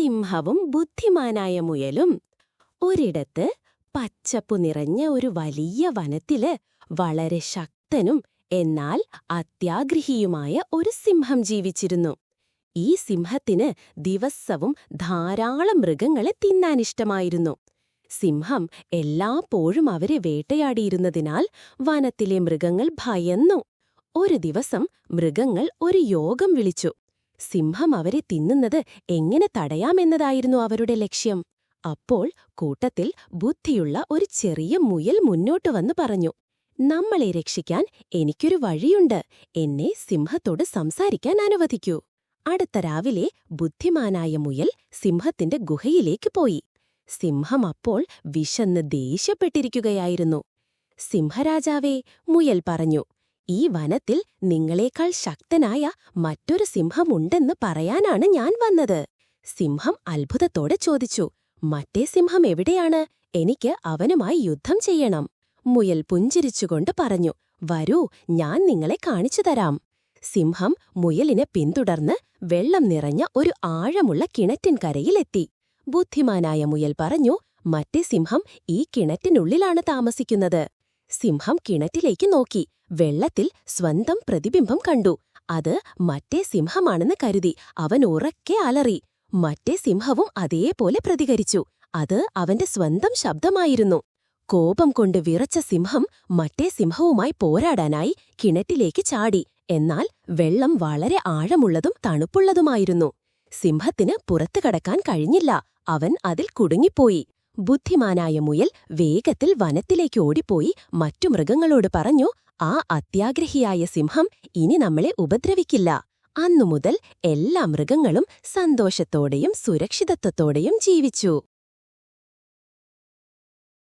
സിംഹവും ബുദ്ധിമാനായ മുയലും ഒരിടത്ത് പച്ചപ്പു നിറഞ്ഞ ഒരു വലിയ വനത്തിൽ വളരെ ശക്തനും എന്നാൽ അത്യാഗ്രഹിയുമായ ഒരു സിംഹം ജീവിച്ചിരുന്നു. ഈ സിംഹത്തിന് ദിവസവും ധാരാളം മൃഗങ്ങളെ തിന്നാനിഷ്ടമായിരുന്നു. സിംഹം എല്ലാപ്പോഴും അവരെ വേട്ടയാടിയിരുന്നതിനാൽ വനത്തിലെ മൃഗങ്ങൾ ഭയന്നു. ഒരു ദിവസം മൃഗങ്ങൾ ഒരു യോഗം വിളിച്ചു. സിംഹം അവരെ തിന്നുന്നത് എങ്ങനെ തടയാമെന്നതായിരുന്നു അവരുടെ ലക്ഷ്യം. അപ്പോൾ കൂട്ടത്തിൽ ബുദ്ധിയുള്ള ഒരു ചെറിയ മുയൽ മുന്നോട്ടു വന്നു പറഞ്ഞു നമ്മളെ രക്ഷിക്കാൻ എനിക്കൊരു വഴിയുണ്ട്. എന്നെ സിംഹത്തോട് സംസാരിക്കാൻ അനുവദിക്കൂ. അടുത്ത രാവിലെ ബുദ്ധിമാനായ മുയൽ സിംഹത്തിന്റെ ഗുഹയിലേക്ക് പോയി. സിംഹം അപ്പോൾ വിശന്ന് ദേഷ്യപ്പെട്ടിരിക്കുകയായിരുന്നു. സിംഹരാജാവേ മുയൽ പറഞ്ഞു ഈ വനത്തിൽ നിങ്ങളെക്കാൾ ശക്തനായ മറ്റൊരു സിംഹമുണ്ടെന്ന് പറയാനാണ് ഞാൻ വന്നത്. സിംഹം അത്ഭുതത്തോടെ ചോദിച്ചു മറ്റേ സിംഹം എവിടെയാണ്? എനിക്ക് അവനുമായി യുദ്ധം ചെയ്യണം. മുയൽ പുഞ്ചിരിച്ചുകൊണ്ട് പറഞ്ഞു വരൂ ഞാൻ നിങ്ങളെ കാണിച്ചു തരാം. സിംഹം മുയലിനെ പിന്തുടർന്ന് വെള്ളം നിറഞ്ഞ ഒരു ആഴമുള്ള കിണറ്റിൻകരയിലെത്തി ബുദ്ധിമാനായ മുയൽ പറഞ്ഞു മറ്റേ സിംഹം ഈ കിണറ്റിനുള്ളിലാണ് താമസിക്കുന്നത്. സിംഹം കിണറ്റിലേക്ക് നോക്കി വെള്ളത്തിൽ സ്വന്തം പ്രതിബിംബം കണ്ടു. അത് മറ്റേ സിംഹമാണെന്ന് കരുതി അവൻ ഉറക്കെ അലറി. മറ്റേ സിംഹവും അതേപോലെ പ്രതികരിച്ചു. അത് അവന്റെ സ്വന്തം ശബ്ദമായിരുന്നു. കോപം കൊണ്ട് വിറച്ച സിംഹം മറ്റേ സിംഹവുമായി പോരാടാനായി കിണറ്റിലേക്ക് ചാടി. എന്നാൽ വെള്ളം വളരെ ആഴമുള്ളതും തണുപ്പുള്ളതുമായിരുന്നു. സിംഹത്തിന് പുറത്തു കടക്കാൻ കഴിഞ്ഞില്ല. അവൻ അതിൽ കുടുങ്ങിപ്പോയി. ബുദ്ധിമാനായ മുയൽ വേഗത്തിൽ വനത്തിലേക്ക് ഓടിപ്പോയി മറ്റു മൃഗങ്ങളോട് പറഞ്ഞു ആ അത്യാഗ്രഹിയായ സിംഹം ഇനി നമ്മളെ ഉപദ്രവിക്കില്ല. അന്നുമുതൽ എല്ലാ മൃഗങ്ങളും സന്തോഷത്തോടെയും സുരക്ഷിതത്വത്തോടെയും ജീവിച്ചു.